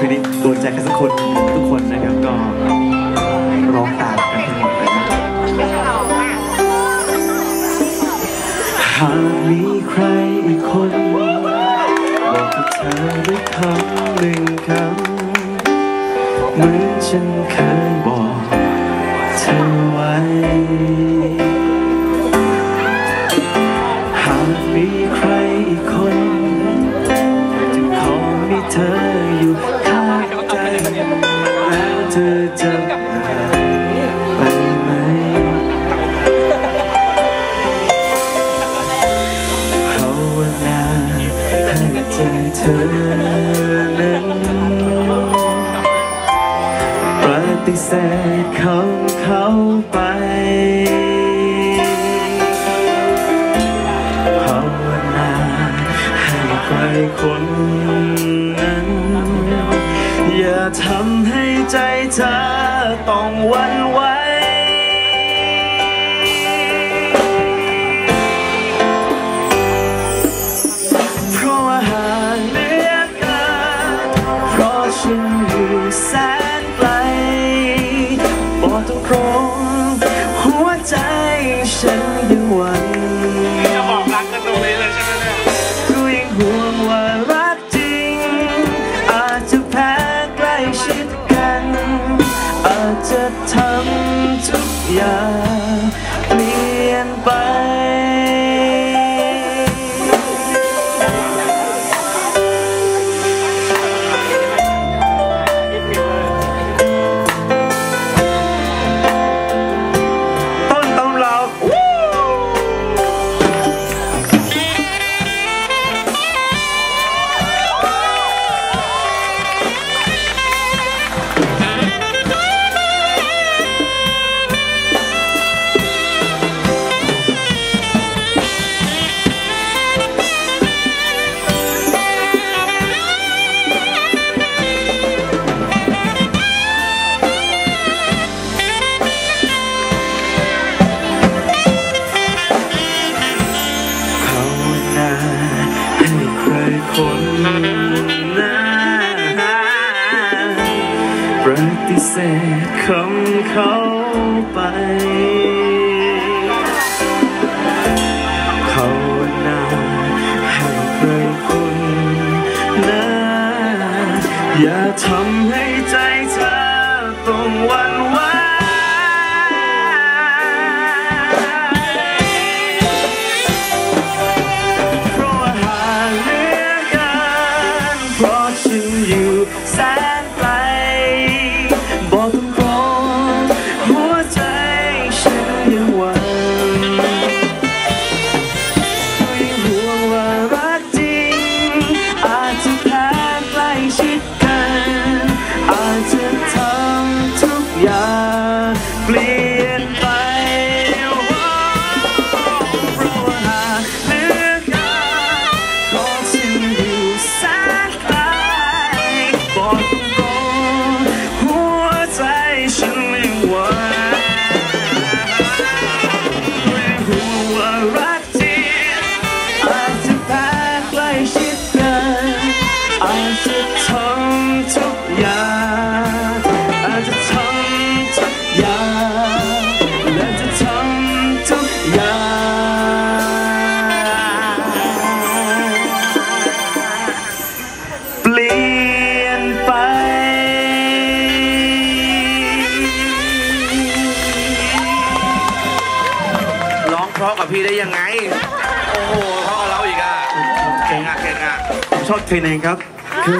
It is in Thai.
พีนี้โดนใจใคนทุกคนนะครับก็ร้องตามกันทั้งหมดเลยนะหากมีใครอีกคนบอกกับเธอด้วยคำหนึ่งคำเหมือนฉันเคยบอกเธอไว้หากมีใครอีกคน เธอนั้นปฏิเสธคำเขาไปภาวนาให้ใครคนนั้น อย่าทำให้ใจเธอต้องวันไหว ฉันยังหวั่นจะบอกรักกันตรงนี้เลยใช่ไหมเนี่ยก็ยังห่วงว่ารักจริง อาจจะแพ้ใกล้ชิดกัน อาจจะ คนนั้นปฏิเสธคำเขาไปภาวนาให้ใครคนนั้นอย่าทำให้ใจเธอต้องวัน ร้องเพราะกับพี่ได้ยังไง โอ้โหเพราะกับเราอีกอะ เก่งอะ เก่งอะชอบเพลงไหนครับคือ